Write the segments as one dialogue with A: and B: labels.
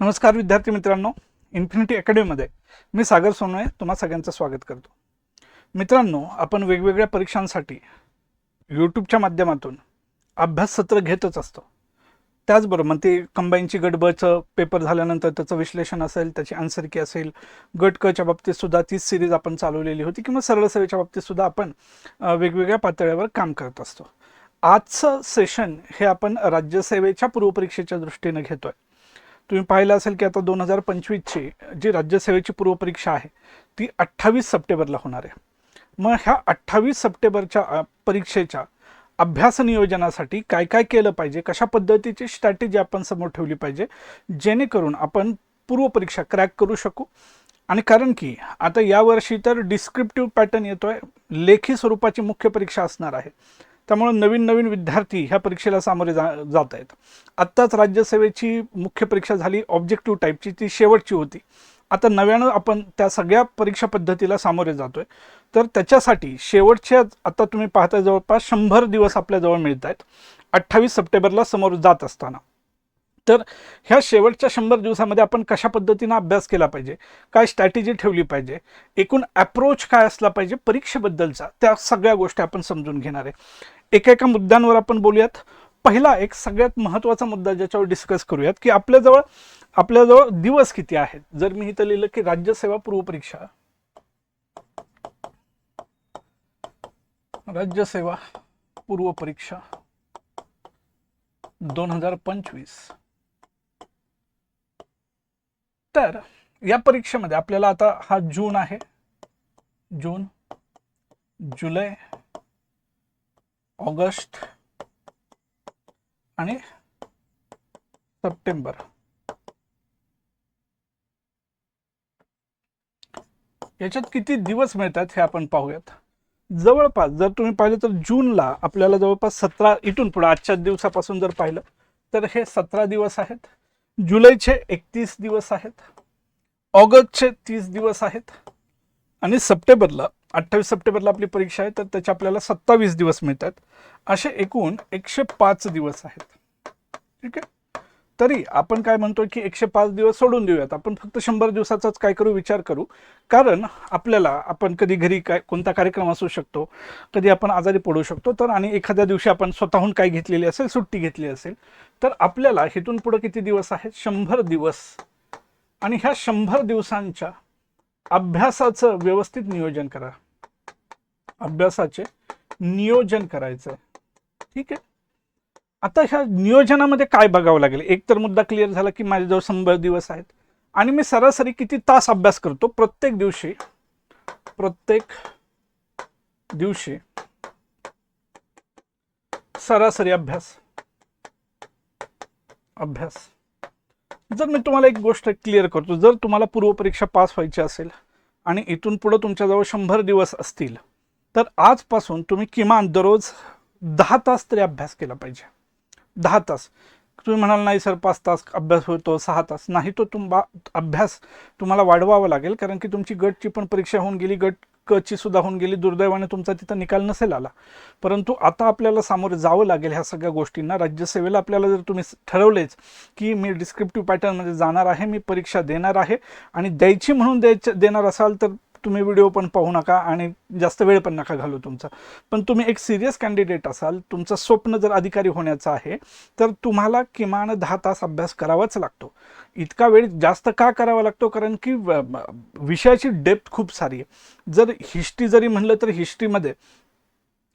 A: नमस्कार विद्यार्थी मित्रांनो इन्फिनिटी अकॅडमीमध्ये मी सागर सोनवणे तुम्हा सगळ्यांचं स्वागत करतो. मित्रांनो आपण वेगवेगळ्या परीक्षांसाठी यूट्यूबच्या माध्यमातून अभ्यास सत्र घेतच असतो. त्याचबरोबर मग ते कंबाईनची गटबचं पेपर झाल्यानंतर त्याचं विश्लेषण असेल त्याची आन्सर की असेल गट कच्या बाबतीत सुद्धा तीच सिरीज आपण चालवलेली होती किंवा सरळ सेवेच्या बाबतीत सुद्धा आपण वेगवेगळ्या पातळ्यावर काम करत असतो. आजचं सेशन हे आपण राज्यसेवेच्या पूर्वपरीक्षेच्या दृष्टीने घेतोय. तुम्ही पाहिलं असेल की आता दोन हजार पंचवीसची जी राज्यसेवेची पूर्वपरीक्षा आहे ती अठ्ठावीस सप्टेंबरला होणार आहे. मग ह्या अठ्ठावीस सप्टेंबरच्या परीक्षेच्या अभ्यास नियोजनासाठी काय काय केलं पाहिजे कशा पद्धतीची स्ट्रॅटेजी आपण समोर ठेवली पाहिजे जेणेकरून आपण पूर्वपरीक्षा क्रॅक करू शकू? आणि कारण की आता यावर्षी तर डिस्क्रिप्टिव्ह पॅटर्न येतो आहे लेखी स्वरूपाची मुख्य परीक्षा असणार आहे. त्यामुळं नवीन नवीन विद्यार्थी ह्या परीक्षेला सामोरे जा जात आहेत. आत्ताच राज्यसेवेची मुख्य परीक्षा झाली ऑब्जेक्टिव्ह टाईपची ती शेवटची होती. आता नव्यानं आपण त्या सगळ्या परीक्षा पद्धतीला सामोरे जातो आहे तर त्याच्यासाठी शेवटच्या आता तुम्ही पाहता जवळपास शंभर दिवस आपल्याजवळ मिळत आहेत अठ्ठावीस सप्टेंबरला समोर जात असताना. तर ह्या शेवटच्या शंभर दिवसामध्ये आपण कशा पद्धतीनं अभ्यास केला पाहिजे? काय स्ट्रॅटेजी ठेवली पाहिजे? एकूण अप्रोच काय असला पाहिजे? परीक्षेबद्दलचा. त्या सगळ्या गोष्टी आपण समजून घेणार आहे. एका एका मुद्द्यांवर आपण बोलूयात. पहिला एक सगळ्यात महत्त्वाचा मुद्दा ज्याच्यावर डिस्कस करूयात की आपल्याजवळ आपल्याजवळ दिवस किती आहेत? जर मी इथं लिहिलं की राज्यसेवा पूर्वपरीक्षा राज्यसेवा पूर्वपरीक्षा दोन हजार पंचवीस. तर या परीक्षेमध्ये आपल्याला आता हा जून आहे. जून जुलै ऑगस्ट आणि सप्टेंबर. याच्यात किती दिवस मिळतात हे आपण पाहूयात. जवळपास जर तुम्ही पाहिलं तर जूनला आपल्याला जवळपास सतरा इथून पुढे आजच्या दिवसापासून जर पाहिलं तर हे सतरा दिवस आहेत. जुलैचे एकतीस दिवस आहेत ऑगस्टचे तीस दिवस आहेत आणि सप्टेंबरला अठ्ठावीस सप्टेंबरला आपली परीक्षा आहे तर त्याचे आपल्याला सत्तावीस दिवस मिळतात. असे एकूण एकशे पाच दिवस आहेत. ठीक आहे? तरी आपण काय म्हणतो की एकशे पाच दिवस सोडून देऊयात. आपण फक्त शंभर दिवसाचाच काय करू विचार करू. कारण आपल्याला आपण कधी घरी काय कोणता कार्यक्रम असू शकतो कधी आपण आजारी पडू शकतो तर आणि एखाद्या दिवशी आपण स्वतःहून काय घेतलेली असेल सुट्टी घेतली असेल तर आपल्याला इथून पुढे किती दिवस आहेत? शंभर दिवस. आणि ह्या शंभर दिवसांच्या अभ्यासाचं व्यवस्थित नियोजन करा. अभ्यासाचे नियोजन करायचं आहे ठीक आहे? आता ह्या नियोजनामध्ये काय बघावं लागेल? एक तर मुद्दा क्लिअर झाला की माझ्याजवळ शंभर दिवस आहेत. आणि मी सरासरी किती तास अभ्यास करतो? प्रत्येक दिवशी प्रत्येक दिवशी सरासरी अभ्यास. अभ्यास. जर मी तुम्हाला एक गोष्ट क्लिअर करतो जर तुम्हाला पूर्वपरीक्षा पास व्हायची असेल आणि इथून पुढं तुमच्याजवळ शंभर दिवस असतील तर आजपासून तुम्ही किमान दररोज दहा तास तरी अभ्यास केला पाहिजे. दहा तास. तुम्ही म्हणाल नाही सर पाच तास अभ्यास होतो सहा तास. नाही तो तुम्हा अभ्यास तुम्हाला वाढवावा लागेल कारण की तुमची गटची पण परीक्षा होऊन गेली गट ची सुद्धा होऊन गेली दुर्दैवाने तुमचा तिथं निकाल नसेल आला. परंतु आता आपल्याला सामोरे जावं लागेल ह्या सगळ्या गोष्टींना. राज्यसेवेला आपल्याला जर तुम्ही ठरवलेच की मी डिस्क्रिप्टिव्ह पॅटर्नमध्ये जाणार आहे मी परीक्षा देणार आहे आणि द्यायची म्हणून द्यायच्या देणार असाल तर तुम्ही व्हिडिओ पण पाहू नका आणि जास्त वेळ पण नका घालू तुमचा. पण तुम्ही एक सिरियस कॅन्डिडेट असाल तुमचं स्वप्न जर अधिकारी होण्याचं आहे तर तुम्हाला किमान दहा तास अभ्यास करावाच लागतो. इतका वेळ जास्त का करावा लागतो? कारण की विषयाची डेप्थ खूप सारी आहे. जर हिस्ट्री जरी म्हणलं तर हिस्ट्रीमध्ये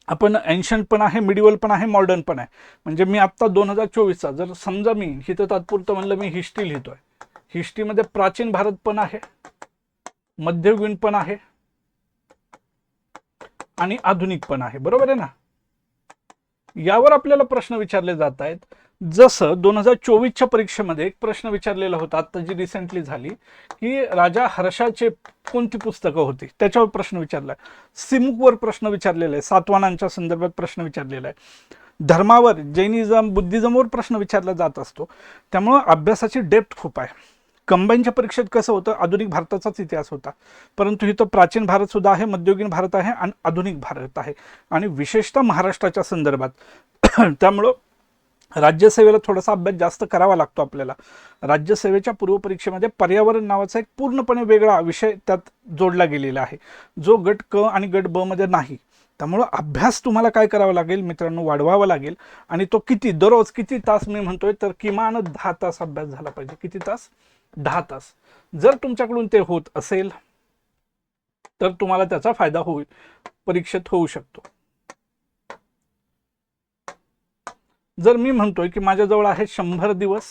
A: आपण एन्शंट पण आहे मिडिवल पण आहे मॉडर्न पण आहे. म्हणजे मी आत्ता दोन हजार चोवीसचा जर समजा मी हिथं तात्पुरतं म्हणलं मी हिस्ट्री लिहितोय. हिस्ट्रीमध्ये प्राचीन भारत पण आहे. मध्ययुगीन पण आहे आणि आधुनिक पण आहे. बरोबर आहे ना? यावर आपल्याला प्रश्न विचारले जात आहेत. जसं दोन हजार चोवीसच्या परीक्षेमध्ये एक प्रश्न विचारलेला होता आता जी रिसेंटली झाली की राजा हर्षाचे कोणती पुस्तकं होती? त्याच्यावर प्रश्न विचारला. आहे सिमुकवर प्रश्न विचारलेला आहे. सातवानांच्या संदर्भात प्रश्न विचारलेला आहे. धर्मावर जैनिझम बुद्धिझमवर प्रश्न विचारला जात असतो. त्यामुळं अभ्यासाची डेप्थ खूप आहे. कंबाईनच्या परीक्षेत कसं होतं? आधुनिक भारताचाच इतिहास होता. परंतु इथं प्राचीन भारत सुद्धा आहे मध्ययुगीन भारत आहे आणि आधुनिक भारत आहे. आणि विशेषतः महाराष्ट्राच्या संदर्भात. त्यामुळं राज्यसेवेला थोडासा अभ्यास जास्त करावा लागतो आपल्याला. राज्यसेवेच्या पूर्वपरीक्षेमध्ये पर्यावरण नावाचा एक पूर्णपणे वेगळा विषय त्यात जोडला गेलेला आहे. जो गट क आणि गट ब मध्ये नाही. त्यामुळं अभ्यास तुम्हाला काय करावा लागेल मित्रांनो? वाढवावा लागेल. आणि तो किती? दररोज किती तास मी म्हणतोय तर किमान दहा तास अभ्यास झाला पाहिजे. किती तास? दहा तास. जर तुमच्याकडून ते होत असेल तर तुम्हाला त्याचा फायदा होईल. परीक्षेत होऊ शकतो. जर मी म्हणतोय की माझ्याजवळ आहे शंभर दिवस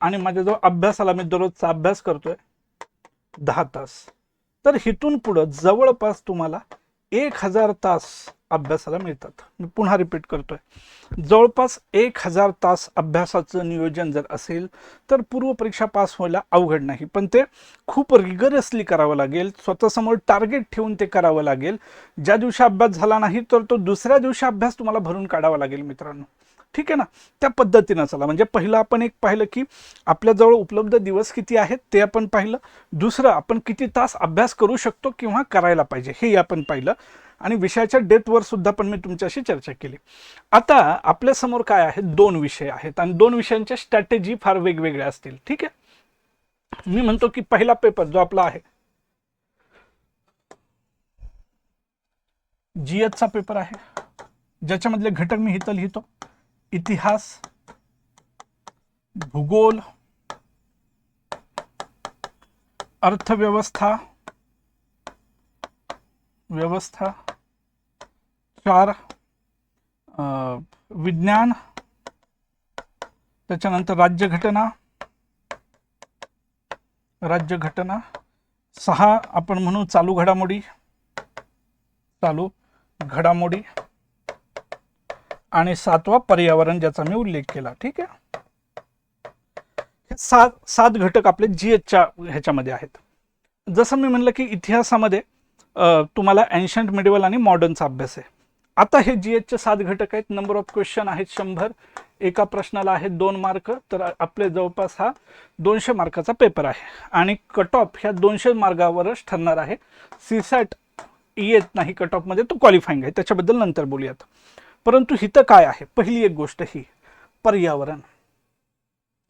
A: आणि माझ्याजवळ अभ्यासाला मी दररोजचा अभ्यास करतोय दहा तास. तर हिथून पुढं जवळपास तुम्हाला एक हजार तास अभ्यासाला मिळतात. मी पुन्हा रिपीट करतोय. जवळपास एक हजार तास अभ्यासाचं नियोजन जर असेल तर पूर्वपरीक्षा पास व्हायला अवघड नाही. पण ते खूप रिगरसली करावं लागेल. स्वतःसमोर टार्गेट ठेवून ते करावं लागेल. ज्या दिवशी अभ्यास झाला नाही तर तो दुसऱ्या दिवशी अभ्यास तुम्हाला भरून काढावा लागेल मित्रांनो. ठीक आहे ना? त्या पद्धतीनं चला. म्हणजे पहिलं आपण एक पाहिलं की आपल्याजवळ उपलब्ध दिवस किती आहेत ते आपण पाहिलं. दुसरं आपण किती तास अभ्यास करू शकतो किंवा करायला पाहिजे हे आपण पाहिलं. आणि विषयाच्या डेथवर सुद्धा पण मी तुमच्याशी चर्चा केली. आता आपल्यासमोर काय आहे? दोन विषय आहेत आणि दोन विषयांच्या स्ट्रॅटेजी फार वेगवेगळ्या असतील. ठीक आहे? मी म्हणतो की पहिला पेपर जो आपला आहे. जीएसचा पेपर आहे. ज्याच्यामधले घटक मी इथं लिहितो. इतिहास भूगोल अर्थव्यवस्था व्यवस्था चार विज्ञान त्याच्यानंतर राज्यघटना राज्यघटना सहा आपण म्हणू चालू घडामोडी चालू घडामोडी आणि सातवा पर्यावरण ज्याचा मी उल्लेख केला ठीक आहे? हे सात सात घटक आपले जी एचच्या ह्याच्यामध्ये आहेत. जसं मी म्हणलं की इतिहासामध्ये तुम्हाला एन्शंट मिडिवल आणि मॉडर्नचा अभ्यास आहे. आता हे जी एचचे सात घटक आहेत. नंबर ऑफ क्वेश्चन आहेत शंभर. एका प्रश्नाला आहेत दोन मार्क तर आपले जवळपास हा दोनशे मार्काचा पेपर आहे. आणि कट ऑफ ह्या दोनशे मार्गावरच ठरणार आहे. सीसॅट येत नाही कट ऑफमध्ये तो क्वालिफाईंग आहे. त्याच्याबद्दल नंतर बोलूयात. परंतु हिथं काय आहे? पहिली एक गोष्ट ही पर्यावरण.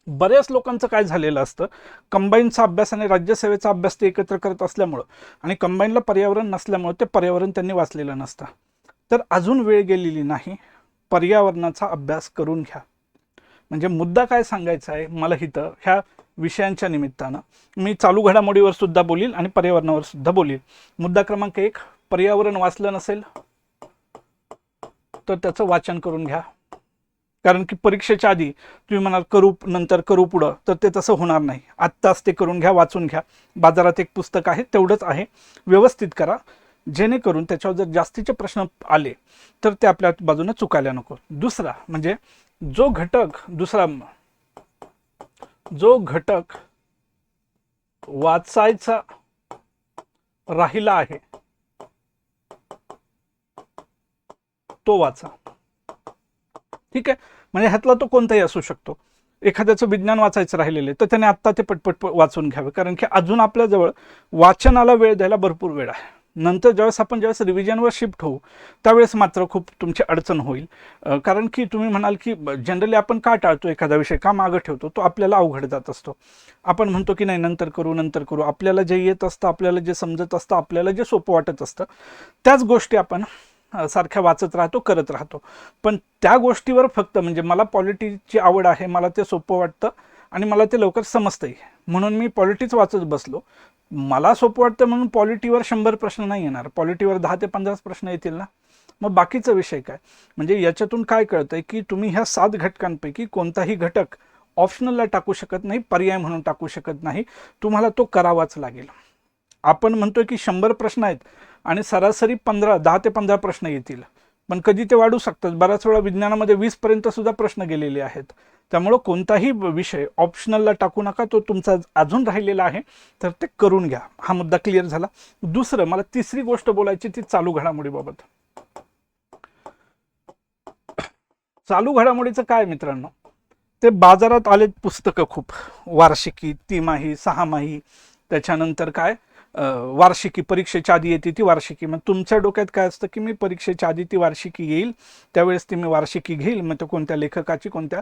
A: बऱ्याच लोकांचं काय झालेलं असतं? कंबाईनचा अभ्यास आणि राज्यसेवेचा अभ्यास ते एकत्र करत असल्यामुळं. आणि कंबाईनला पर्यावरण नसल्यामुळं ते पर्यावरण त्यांनी वाचलेलं नसतं. तर अजून वेळ गेलेली नाही. पर्यावरणाचा अभ्यास करून घ्या. म्हणजे मुद्दा काय सांगायचा आहे? मला इथं ह्या विषयांच्या निमित्तानं. मी चालू घडामोडीवर सुद्धा बोलील आणि पर्यावरणावर सुद्धा बोलील. मुद्दा क्रमांक एक पर्यावरण वाचलं नसेल तर त्याचं वाचन करून घ्या. कारण की परीक्षेच्या आधी तुम्ही म्हणाल करू नंतर करू पुढं. तर ते तसं होणार नाही. आत्ताच ते करून घ्या वाचून घ्या. बाजारात एक पुस्तक आहे तेवढंच आहे. व्यवस्थित करा. जेणेकरून त्याच्यावर जर जास्तीचे प्रश्न आले तर ते आपल्या बाजूने चुकायला नको. दुसरा म्हणजे जो घटक दुसरा जो घटक वाचायचा राहिला आहे तो वाचा. ठीक आहे? म्हणजे ह्यातला तो कोणताही असू शकतो. एखाद्याचं विज्ञान वाचायचं राहिलेलं आहे तर त्याने आत्ता ते पटपट वाचून घ्यावे. कारण की अजून आपल्याजवळ वाचनाला वेळ द्यायला भरपूर वेळ आहे. नंतर ज्यावेळेस आपण ज्यावेळेस रिव्हिजनवर शिफ्ट होऊ त्यावेळेस मात्र खूप तुमची अडचण होईल. कारण की तुम्ही म्हणाल की जनरली आपण का टाळतो एखादा विषय का मागं ठेवतो? तो आपल्याला अवघड जात असतो. आपण म्हणतो की नाही नंतर करू नंतर करू. आपल्याला जे येत असतं आपल्याला जे समजत असतं आपल्याला जे सोपं वाटत असतं त्याच गोष्टी आपण सारख्या वाचत राहतो करत राहतो. पण त्या गोष्टीवर फक्त म्हणजे मला पॉलिटिक्सची आवड आहे मला ते सोपं वाटतं आणि मला ते लवकर समजतंही म्हणून मी पॉलिटिक्स वाचत बसलो. मला सोपं वाटतं म्हणून पॉलिटीवर शंभर प्रश्न नाही येणार. पॉलिटीवर दहा ते पंधराच प्रश्न येतील ना? मग बाकीचा विषय काय? म्हणजे याच्यातून काय कळतंय की तुम्ही ह्या सात घटकांपैकी कोणताही घटक ऑप्शनलला टाकू शकत नाही पर्याय म्हणून टाकू शकत नाही. तुम्हाला तो करावाच लागेल. आपण म्हणतोय की शंभर प्रश्न आहेत आणि सरासरी पंधरा दहा ते पंधरा प्रश्न येतील. पण कधी ते वाढू शकतात? बऱ्याच वेळा विज्ञानामध्ये वीसपर्यंत सुद्धा प्रश्न गेलेले आहेत. त्यामुळं कोणताही विषय ऑप्शनलला टाकू नका तो तुमचा अजून राहिलेला आहे तर ते करून घ्या. हा मुद्दा क्लिअर झाला. दुसरं मला तिसरी गोष्ट बोलायची ती चालू घडामोडीबाबत चालू घडामोडीचं काय मित्रांनो? ते बाजारात आलेत पुस्तकं खूप. वार्षिकी तिमाही सहामाही त्याच्यानंतर काय? वार्षिकी परीक्षेच्या आधी येते ती वार्षिकी. मग तुमच्या डोक्यात काय असतं की मी परीक्षेच्या आधी ती वार्षिकी येईल त्यावेळेस ती मी वार्षिकी घेईल मग तो कोणत्या लेखकाची कोणत्या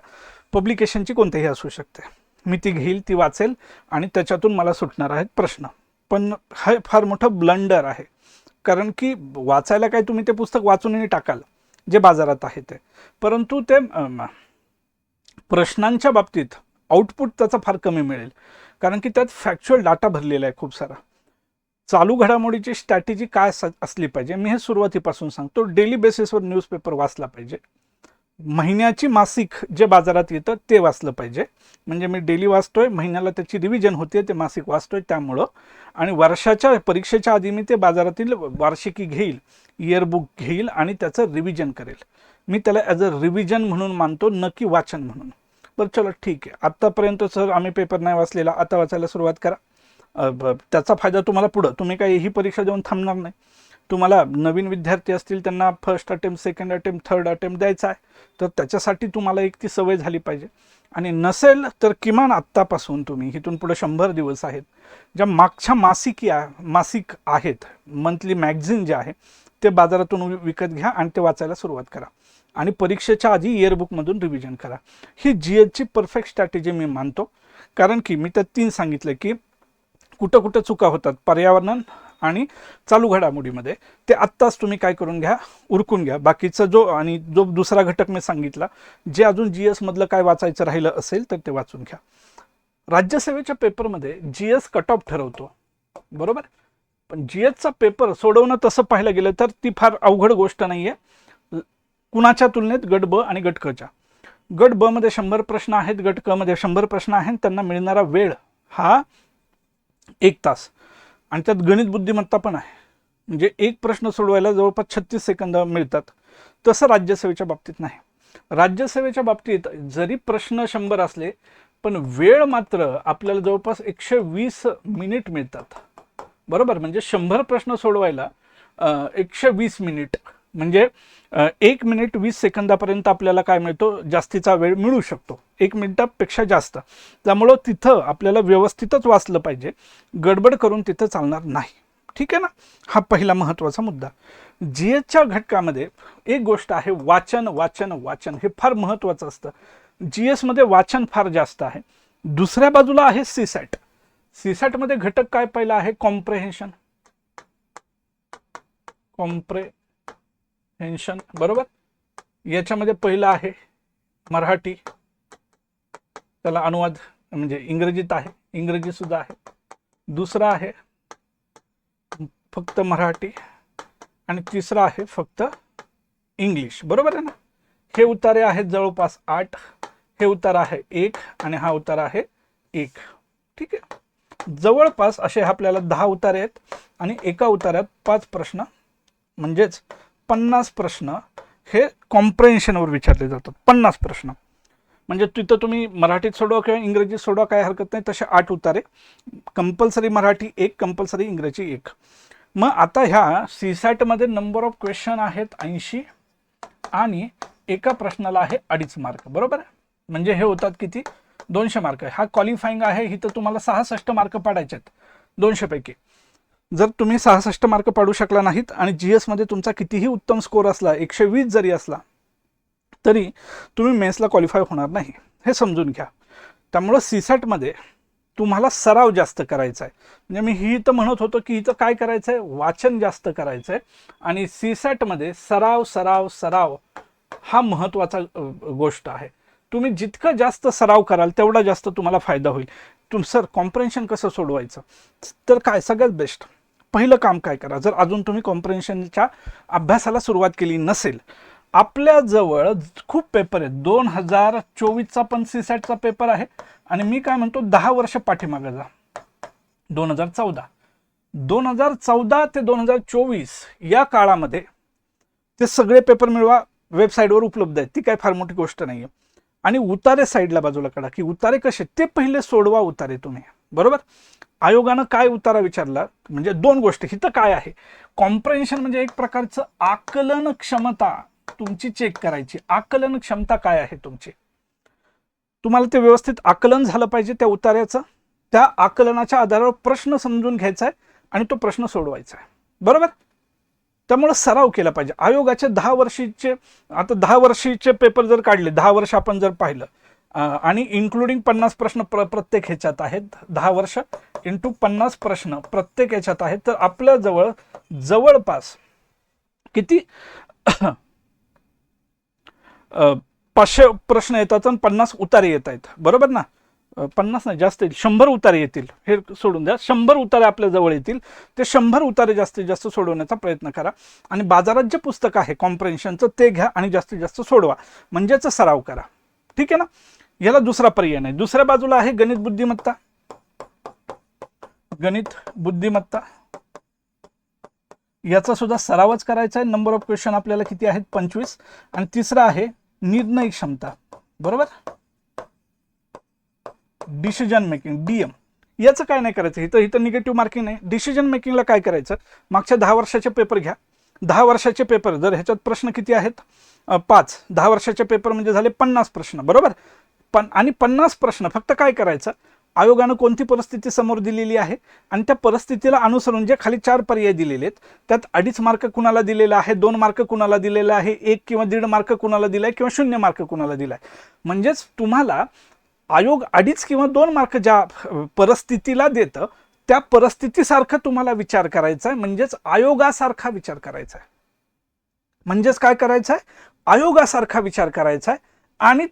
A: पब्लिकेशनची कोणत्याही असू शकते. मी ती घेईल ती वाचेल आणि त्याच्यातून मला सुटणार आहेत प्रश्न. पण हा फार मोठं ब्लंडर आहे. कारण की वाचायला काय तुम्ही ते पुस्तक वाचूनही टाकाल जे बाजारात आहे ते. परंतु ते प्रश्नांच्या बाबतीत आउटपुट त्याचा फार कमी मिळेल. कारण की त्यात फॅक्च्युअल डाटा भरलेला आहे खूप सारा. चालू घडामोडीची स्ट्रॅटेजी काय असली पाहिजे? मी हे सुरुवातीपासून सांगतो. डेली बेसिसवर न्यूजपेपर वाचला पाहिजे. महिन्याची मासिक जे बाजारात येतं ते वाचलं पाहिजे. म्हणजे मी डेली वाचतोय महिन्याला त्याची रिव्हिजन होते ते मासिक वाचतोय त्यामुळं. आणि वर्षाच्या परीक्षेच्या आधी मी ते बाजारातील वार्षिकी घेईल इयरबुक घेईल आणि त्याचं रिव्हिजन करेल. मी त्याला ॲज अ रिव्हिजन म्हणून मानतो न की वाचन म्हणून. बरं चलो ठीक आहे. आत्तापर्यंत सर आम्ही पेपर नाही वाचलेला. आता वाचायला सुरुवात करा. त्याचा फायदा तुम्हाला पुढं. तुम्ही काही ही परीक्षा देऊन थांबणार नाही. तुम्हाला नवीन विद्यार्थी असतील त्यांना first attempt second attempt third attempt द्यायचा आहे. तर त्याच्यासाठी तुम्हाला एक ती सवय झाली पाहिजे. आणि नसेल तर किमान आत्तापासून तुम्ही इथून पुढे शंभर दिवस आहेत. ज्या मागच्या मासिक या मासिक आहेत मंथली मॅगझिन जे आहे ते बाजारातून विकत घ्या आणि ते वाचायला सुरुवात करा. आणि परीक्षेच्या आधी इयरबुकमधून रिव्हिजन करा. ही जी एचची परफेक्ट स्ट्रॅटेजी मी मानतो. कारण की मी त्यात तीन सांगितलं की कुठं कुठं चुका होतात पर्यावरण आणि चालू घडामोडीमध्ये. ते आत्ताच तुम्ही काय करून घ्या उरकून घ्या. बाकीचा जो आणि जो दुसरा घटक मी सांगितला जे अजून जी एसमधलं काय वाचायचं राहिलं असेल तर ते वाचून घ्या. राज्यसेवेच्या पेपरमध्ये जी एस कट ऑफ ठरवतो. बरोबर? पण जी एसचा पेपर सोडवणं तसं पाहायला गेलं तर ती फार अवघड गोष्ट नाही आहे कुणाच्या तुलनेत गट ब आणि गट कच्या गट ब मध्ये शंभर प्रश्न आहेत गट क मध्ये शंभर प्रश्न आहेत त्यांना मिळणारा वेळ हा एक तास. आणि त्यात गणित बुद्धिमत्ता पण आहे. म्हणजे एक प्रश्न सोडवायला जवळपास छत्तीस सेकंद मिळतात. तसं राज्यसेवेच्या बाबतीत नाही. राज्यसेवेच्या बाबतीत जरी प्रश्न शंभर असले पण वेळ मात्र आपल्याला जवळपास एकशे वीस मिनिट मिळतात. बरोबर? म्हणजे शंभर प्रश्न सोडवायला एकशे वीस मिनिट. म्हणजे एक मिनिट वीस सेकंदापर्यंत आपल्याला काय मिळतो? जास्तीचा वेळ मिळू शकतो. एक मिनिटापेक्षा जास्त. त्यामुळं तिथं आपल्याला व्यवस्थितच वाचलं पाहिजे. गडबड करून तिथं चालणार नाही. ठीक आहे ना? हा पहिला महत्त्वाचा मुद्दा. जी एचच्या घटकामध्ये एक गोष्ट आहे वाचन वाचन वाचन. हे फार महत्त्वाचं असतं. जी एसमध्ये वाचन फार जास्त आहे. दुसऱ्या बाजूला आहे सीसॅट. सीसॅटमध्ये घटक काय पहिला आहे? कॉम्प्रेहेन्शन. टेन्शन बरोबर? याच्यामध्ये पहिलं आहे मराठी. त्याला अनुवाद म्हणजे इंग्रजीत आहे. इंग्रजी सुद्धा आहे. दुसरा आहे फक्त मराठी. आणि तिसरा आहे फक्त इंग्लिश. बरोबर आहे ना? हे उतारे आहेत जवळपास आठ. हे उतार आहे एक आणि हा उतार आहे एक. ठीक आहे? जवळपास असे आपल्याला दहा उतारे आहेत आणि एका उतार्यात पाच प्रश्न म्हणजेच पन्नास प्रश्न हे कॉम्प्रेन्शनवर विचारले जातात. पन्नास प्रश्न. म्हणजे तिथं तुम्ही मराठीत सोडवा किंवा इंग्रजीत सोडवा काय हरकत नाही. तसे आठ उतारे. कंपल्सरी मराठी एक कंपल्सरी इंग्रजी एक. मग आता ह्या सीसॅटमध्ये नंबर ऑफ क्वेश्चन आहेत ऐंशी आणि एका प्रश्नाला आहे अडीच मार्क बरोबर? आहे म्हणजे हे होतात किती? दोनशे मार्क हा क्वालिफाईंग आहे. इथं तुम्हाला सहासष्ट मार्क पाडायचे आहेत. दोनशेपैकी जर तुम्ही सहासष्ट मार्क पाडू शकला नाहीत आणि जी एसमध्ये तुमचा कितीही उत्तम स्कोअर असला एकशे वीस जरी असला तरी तुम्ही मेन्सला क्वालिफाय होणार नाही. हे समजून घ्या. त्यामुळं सीसॅटमध्ये तुम्हाला सराव जास्त करायचा आहे म्हणजे मी ही इथं म्हणत होतो की इथं काय करायचं आहे वाचन जास्त करायचं आहे आणि सीसॅटमध्ये सराव सराव सराव हा महत्त्वाचा गोष्ट आहे. तुम्ही जितकं जास्त सराव कराल तेवढा जास्त तुम्हाला फायदा होईल. तुम सर कॉम्प्रेन्शन कसं सोडवायचं? तर काय? सगळ्यात बेस्ट पहिलं काम काय करा? जर अजून तुम्ही कॉम्प्रेन्शनच्या अभ्यासाला सुरुवात केली नसेल आपल्याजवळ खूप पेपर आहेत. दोन हजार चोवीसचा पण सीसॅटचा पेपर आहे. आणि मी काय म्हणतो दहा वर्ष पाठीमागे जा. दोन हजार चौदा. दोन हजार चौदा ते दोन हजार चोवीस या काळामध्ये ते सगळे पेपर मिळवा वेबसाईटवर उपलब्ध आहेत. ती काय फार मोठी गोष्ट नाही आहे आणि उतारे साईडला बाजूला काढा की उतारे कसे? ते पहिले सोडवा उतारे तुम्ही. बरोबर? आयोगानं काय उतारा विचारला? म्हणजे दोन गोष्टी. हिथं काय आहे? कॉम्प्रेन्शन म्हणजे एक प्रकारचं आकलन क्षमता तुमची चेक करायची. आकलन क्षमता काय आहे तुमची? तुम्हाला ते व्यवस्थित आकलन झालं पाहिजे त्या उतार्याचं त्या आकलनाच्या आधारावर प्रश्न समजून घ्यायचा आहे आणि तो प्रश्न सोडवायचा आहे. बरोबर? त्यामुळं सराव केला पाहिजे. आयोगाचे दहा वर्षीचे आता दहा वर्षीचे पेपर जर काढले दहा वर्ष आपण जर पाहिलं आणि इन्क्लुडिंग पन्नास प्रश्न प्र प्रत्येक ह्याच्यात आहेत. दहा वर्ष इंटू पन्नास प्रश्न प्रत्येक ह्याच्यात आहेत. तर आपल्याजवळ जवळपास किती? पाचशे प्रश्न येतात आणि पन्नास उतारे येत आहेत. बरोबर ना? पन्नास नाही जास्त येतील. शंभर उतारे येतील. हे सोडून द्या. शंभर उतारे आपल्या जवळ येतील. ते शंभर उतारे जास्तीत जास्त सोडवण्याचा प्रयत्न करा. आणि बाजारात जे पुस्तक आहे. कॉम्प्रेन्शनचं ते घ्या आणि जास्तीत जास्त सोडवा. म्हणजेच सराव करा. ठीक आहे ना? याला दुसरा पर्याय नाही. दुसऱ्या बाजूला आहे गणित बुद्धिमत्ता. गणित बुद्धिमत्ता. याचा सुद्धा सरावच करायचा आहे. नंबर ऑफ क्वेश्चन आपल्याला किती आहेत? पंचवीस. आणि तिसरा आहे निर्णय क्षमता. बरोबर? डिसिजन मेकिंग डीएम याचं काय नाही करायचं? इथं इथं निगेटिव्ह मार्किंग नाही. डिसिजन मेकिंगला काय करायचं? मागच्या दहा वर्षाचे पेपर घ्या. दहा वर्षाचे पेपर जर ह्याच्यात प्रश्न किती आहेत? पाच. दहा वर्षाचे पेपर म्हणजे झाले पन्नास प्रश्न. बरोबर? पण आणि पन्नास प्रश्न फक्त काय करायचं? आयोगानं कोणती परिस्थिती समोर दिलेली आहे? आणि त्या परिस्थितीला अनुसरून जे खाली चार पर्याय दिलेले आहेत त्यात अडीच मार्क कुणाला दिलेला आहे दोन मार्क कुणाला दिलेला आहे एक किंवा दीड मार्क कुणाला दिलाय किंवा शून्य मार्क कुणाला दिलाय. म्हणजेच तुम्हाला आयोग अडीच किंवा दोन मार्क ज्या परिस्थितीला देतं त्या परिस्थितीसारखं तुम्हाला विचार करायचा आहे. म्हणजेच आयोगासारखा विचार करायचा आहे. म्हणजेच काय करायचं आहे? आयोगासारखा विचार करायचा आहे. आणि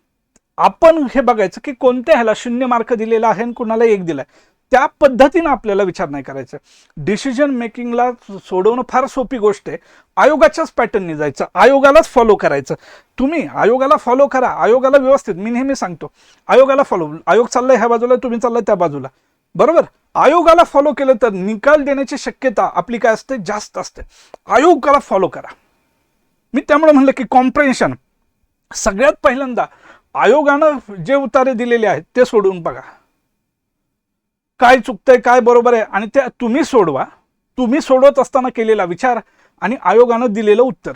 A: आपण हे बघायचं की कोणत्या ह्याला शून्य मार्क दिलेला आहे आणि कुणाला एक दिलाय? त्या पद्धतीनं आपल्याला विचार नाही करायचा. डिसिजन मेकिंगला सोडवणं फार सोपी गोष्ट आहे. आयोगाच्याच पॅटर्नने जायचं. आयोगालाच फॉलो करायचं. तुम्ही आयोगाला फॉलो करा. आयोगाला व्यवस्थित मी नेहमी सांगतो आयोगाला फॉलो आयोग चाललाय ह्या बाजूला तुम्ही चाललाय त्या बाजूला. बरोबर? आयोगाला फॉलो केलं तर निकाल देण्याची शक्यता आपली काय असते? जास्त असते. आयोगाला फॉलो करा. मी त्यामुळे म्हणलं की कॉम्प्रेन्शन सगळ्यात पहिल्यांदा आयोगानं जे उतारे दिलेले आहेत ते सोडून बघा. काय चुकतंय काय बरोबर आहे आणि ते तुम्ही सोडवा. तुम्ही सोडवत असताना केलेला विचार आणि आयोगानं दिलेलं उत्तर.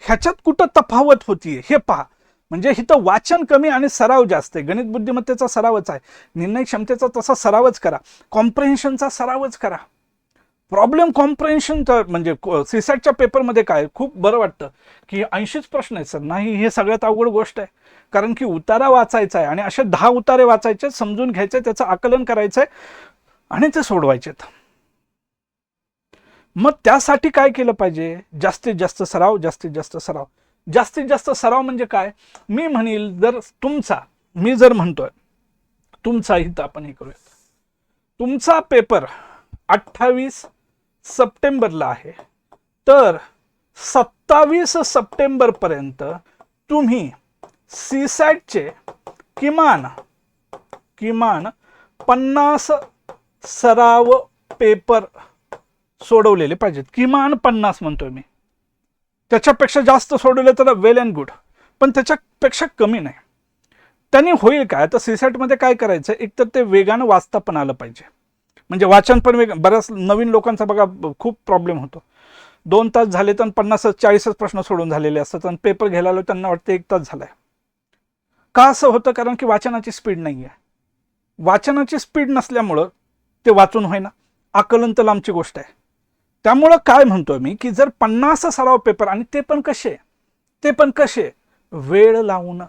A: ह्याच्यात कुठं तफावत होतीये हे पहा. म्हणजे इथं वाचन कमी आणि सराव जास्त आहे. गणित बुद्धिमत्तेचा सरावच आहे. निर्णय क्षमतेचा तसा सरावच करा. कॉम्प्रेन्शनचा सरावच करा. प्रॉब्लेम कॉम्प्रेन्शन तर म्हणजे सीसॅटच्या पेपरमध्ये काय खूप बरं वाटतं. की ऐंशीच प्रश्न आहे सर. नाही हे सगळ्यात अवघड गोष्ट आहे. कारण की उतारा वाचायचा आहे आणि असे दहा उतारे वाचायचे समजून घ्यायचे त्याचं आकलन करायचंय आणि ते सोडवायचे. मग त्यासाठी काय केलं पाहिजे? जास्तीत जास्त सराव जास्तीत जास्त सराव. जास्तीत जास्त सराव म्हणजे काय? मी म्हणील जर तुमचा मी जर म्हणतोय तुमचा इथं आपण हे करूया तुमचा पेपर अठ्ठावीस सप्टेंबरला आहे. तर सत्तावीस सप्टेंबर पर्यंत तुम्ही सीसॅटचे किमान किमान पन्नास सराव पेपर सोडवलेले पाहिजेत. किमान पन्नास म्हणतोय मी. त्याच्यापेक्षा जास्त सोडवले तर वेल अँड गुड पण त्याच्यापेक्षा कमी नाही. त्यांनी होईल काय? तर सीसॅटमध्ये काय करायचं? एक तर ते वेगानं वाचता पण आलं पाहिजे. म्हणजे वाचन पण वेग बऱ्याच नवीन लोकांचा बघा खूप प्रॉब्लेम होतो. दोन तास झाले तर पन्नास चाळीसच प्रश्न सोडून झालेले असतात आणि पेपर घ्यायला आलो त्यांना वाटतं एक तास झाला आहे का असं होतं? कारण की वाचनाची स्पीड नाही आहे वाचनाची स्पीड नसल्यामुळं ते वाचून होईना. आकलन तर लांबची गोष्ट आहे. त्यामुळं काय म्हणतोय मी की जर पन्नास सराव पेपर आणि ते पण कसे? ते पण कसे? वेळ लावून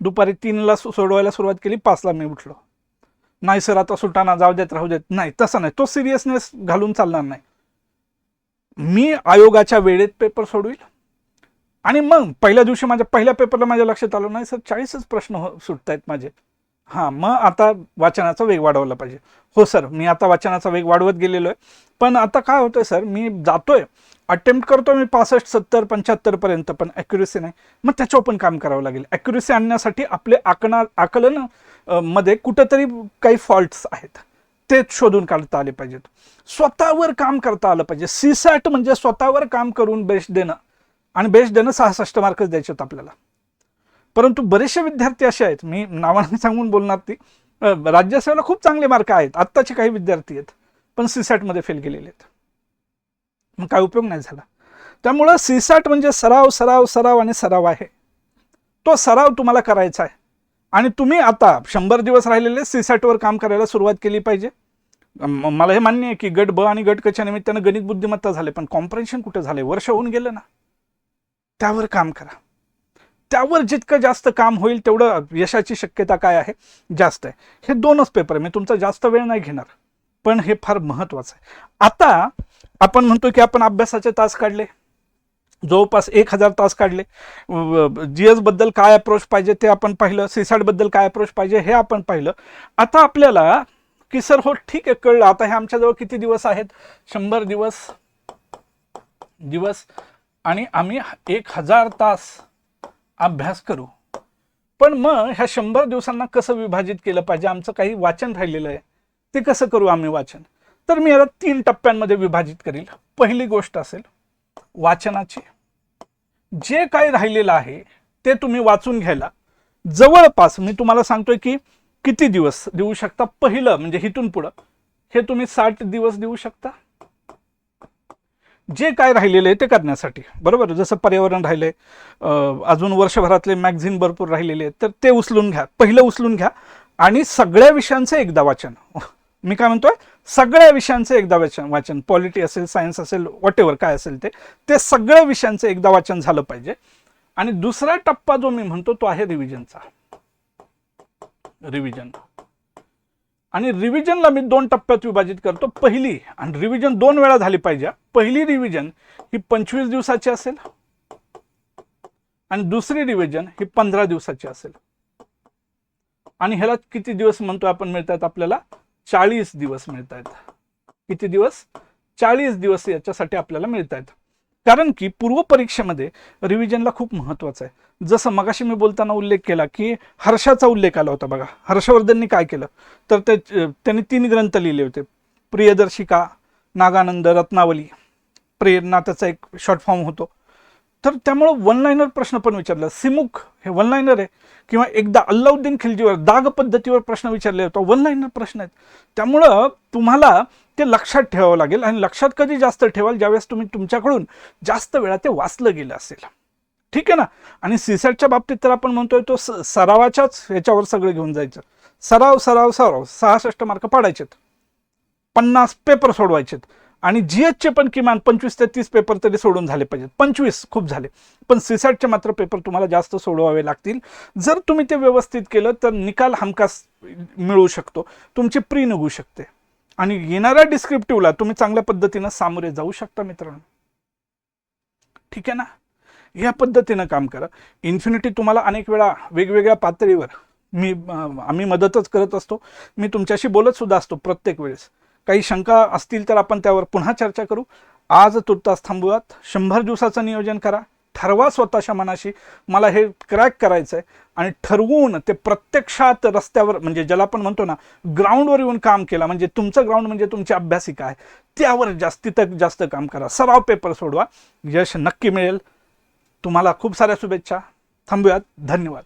A: दुपारी तीनला सोडवायला सुरुवात केली पाचला मी उठलो. नाही सर आता सुटाना जाऊ देत राहू देत. नाही तसं नाही. तो सिरियसनेस घालून चालणार नाही. मी आयोगाच्या वेळेत पेपर सोडवील. आणि मग पहिल्या दिवशी माझ्या पहिल्या पेपरला माझ्या लक्षात आलं नाही सर चाळीसच प्रश्न हो सुटत आहेत माझे. हां मग आता वाचनाचा वेग वाढवला पाहिजे. हो सर मी आता वाचनाचा वेग वाढवत गेलेलो आहे. पण आता काय होतं सर मी जातोय. अटेम्प्ट करतो मी पासष्ट सत्तर पंच्याहत्तरपर्यंत पण ॲक्युरेसी नाही. मग त्याच्यावर पण काम करावं लागेल. ॲक्युरेसी आणण्यासाठी आपले आकना आकलनमध्ये कुठंतरी काही फॉल्ट्स आहेत. ते शोधून काढता आले पाहिजेत. स्वतःवर काम करता आलं पाहिजे. सीसॅट म्हणजे स्वतःवर काम करून बेस्ट देणं. आणि बेस्ट देणं सहासष्ट मार्कच द्यायचे होते आपल्याला. परंतु बरेचसे विद्यार्थी असे आहेत मी नावाने सांगून बोलणार ती राज्यसेवेला खूप चांगले मार्क आहेत आत्ताचे काही विद्यार्थी आहेत पण सीसॅटमध्ये फेल गेलेले आहेत. मग काय उपयोग नाही झाला. त्यामुळं सीसॅट म्हणजे सराव सराव सराव आणि सराव आहे. तो सराव तुम्हाला करायचा आहे. आणि तुम्ही आता शंभर दिवस राहिलेले सीसॅटवर काम करायला सुरुवात केली पाहिजे. मला हे मान्य आहे की गट ब आणि गट कच्या निमित्तानं गणित बुद्धिमत्ता झाले पण कॉम्प्रेन्शन कुठं झाले वर्ष होऊन गेलं ना. त्यावर काम करा. त्यावर जितकं जास्त काम होईल तेवढं यशाची शक्यता काय आहे? जास्त आहे. हे दोनच पेपर आहे. मी तुमचा जास्त वेळ नाही घेणार. पण हे फार महत्त्वाचं आहे. आता आपण म्हणतो की आपण अभ्यासाचे तास काढले. जवळपास एक हजार तास काढले. जी एसबद्दल काय अप्रोच पाहिजे ते आपण पाहिलं. सीसाडबद्दल काय अप्रोच पाहिजे हे आपण पाहिलं. आता आपल्याला की सर हो ठीक आहे कळलं. आता हे आमच्याजवळ किती दिवस आहेत? शंभर दिवस. दिवस. आणि आम्ही एक हजार तास अभ्यास करू. पण मग ह्या शंभर दिवसांना कसं विभाजित केलं पाहिजे? आमचं काही वाचन राहिलेलं आहे. ते कसं करू आम्ही वाचन? तर मी याला तीन टप्प्यांमध्ये विभाजित करील. पहिली गोष्ट असेल वाचनाची. जे काही राहिलेलं आहे ते तुम्ही वाचून घ्यायला. जवळपास मी तुम्हाला सांगतोय की किती दिवस देऊ शकता? पहिलं म्हणजे इथून पुढं. हे तुम्ही साठ दिवस देऊ शकता. जे काय राहिलेलं आहे ते करण्यासाठी. बरोबर? जसं पर्यावरण राहिलं आहे अजून वर्षभरातले मॅगझिन भरपूर राहिलेले आहेत तर ते उचलून घ्या. पहिलं उचलून घ्या आणि सगळ्या विषयांचं एकदा वाचन. मी काय म्हणतोय? सगळ्या विषयांचं एकदा वाचन वाचन. पॉलिटी असेल सायन्स असेल वॉट काय असेल ते ते सगळ्या विषयांचं एकदा वाचन झालं पाहिजे. आणि दुसरा टप्पा जो मी म्हणतो तो आहे रिव्हिजनचा रिव्हिजन आणि रिव्हिजनला मी दोन टप्प्यात विभाजित करतो. पहिली आणि रिव्हिजन दोन वेळा झाली पाहिजे. पहिली रिव्हिजन ही पंचवीस दिवसाची असेल. आणि दुसरी रिव्हिजन ही पंधरा दिवसाची असेल. आणि ह्याला किती दिवस म्हणतो आपण मिळतात आपल्याला? चाळीस दिवस मिळत आहेत किती दिवस? चाळीस दिवस याच्यासाठी आपल्याला मिळत आहेत कारण की पूर्वपरीक्षेमध्ये रिव्हिजनला खूप महत्त्वाचं आहे. जसं मगाशी मी बोलताना उल्लेख केला की हर्षाचा उल्लेख आला होता बघा. हर्षवर्धननी काय केलं? तर ते त्यांनी तीन ग्रंथ लिहिले होते. प्रियदर्शिका नागानंद रत्नावली. प्रेरणा त्याचा एक शॉर्ट फॉर्म होतो. तर त्यामुळं वन लाईनर प्रश्न पण विचारला. सिमुख हे वन लाईनर आहे. किंवा एकदा अल्लाउद्दीन खिलजीवर दाग पद्धतीवर प्रश्न विचारले होता. वन लाईनर प्रश्न आहेत. त्यामुळं तुम्हाला ते लक्षात ठेवावं लागेल आणि लक्षात कधी जास्त ठेवाल? ज्यावेळेस तुम्ही तुमच्याकडून जास्त वेळा ते वाचलं गेलं असेल. ठीक आहे ना? आणि सीसॅटच्या बाबतीत तर आपण म्हणतोय तो स- सरावाच्याच ह्याच्यावर सगळं घेऊन जायचं. सराव सराव सराव. सहासष्ट मार्क पाडायचेत. पन्नास पेपर सोडवायचेत. आणि जीएचचे पण किमान पंचवीस ते तीस पेपर तरी सोडून झाले पाहिजेत. पंचवीस खूप झाले. पण सीसॅटचे मात्र पेपर तुम्हाला जास्त सोडवावे लागतील. जर तुम्ही ते व्यवस्थित केलं तर निकाल हमखास मिळू शकतो. तुमची प्री निघू शकते. आणि येणाऱ्या डिस्क्रिप्टिव्हला तुम्ही चांगल्या पद्धतीनं सामोरे जाऊ शकता मित्रांनो. ठीक आहे ना? या पद्धतीनं काम करा. इन्फिनिटी तुम्हाला अनेक वेळा वेगवेगळ्या पातळीवर मी आम्ही मदतच करत असतो. मी तुमच्याशी बोलत सुद्धा असतो प्रत्येक वेळेस. काही शंका असतील तर आपण त्यावर पुन्हा चर्चा करू. आज तुर्तास थांबूयात. शंभर दिवसाचं नियोजन करा. ठरवा स्वतःच्या मनाशी. मला हे क्रॅक करायचं आहे आणि ठरवून ते प्रत्यक्षात रस्त्यावर म्हणजे ज्याला आपण म्हणतो ना ग्राउंडवर येऊन काम केला म्हणजे तुमचं ग्राउंड म्हणजे तुमची अभ्यासिका आहे त्यावर जास्तीत जास्त काम करा. सराव पेपर सोडवा. यश नक्की मिळेल. तुम्हाला खूप साऱ्या शुभेच्छा. थांबूयात. धन्यवाद.